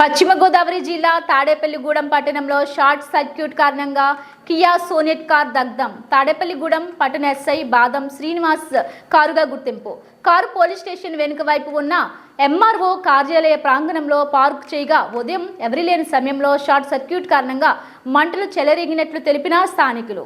పశ్చిమ గోదావరి జిల్లా తాడేపల్లిగూడెం పట్టణంలో షార్ట్ సర్క్యూట్ కారణంగా కియా సోనెట్ కార్ దగ్ధం. తాడేపల్లిగూడెం పట్టణ ఎస్ఐ బాదం శ్రీనివాస్ కారుగా గుర్తింపు. కారు పోలీస్ స్టేషన్ వెనుక వైపు ఉన్న ఎంఆర్ఓ కార్యాలయ ప్రాంగణంలో పార్క్ చేయగా ఉదయం ఎవరి లేని సమయంలో షార్ట్ సర్క్యూట్ కారణంగా మంటలు చెలరేగినట్లు తెలిపిన స్థానికులు.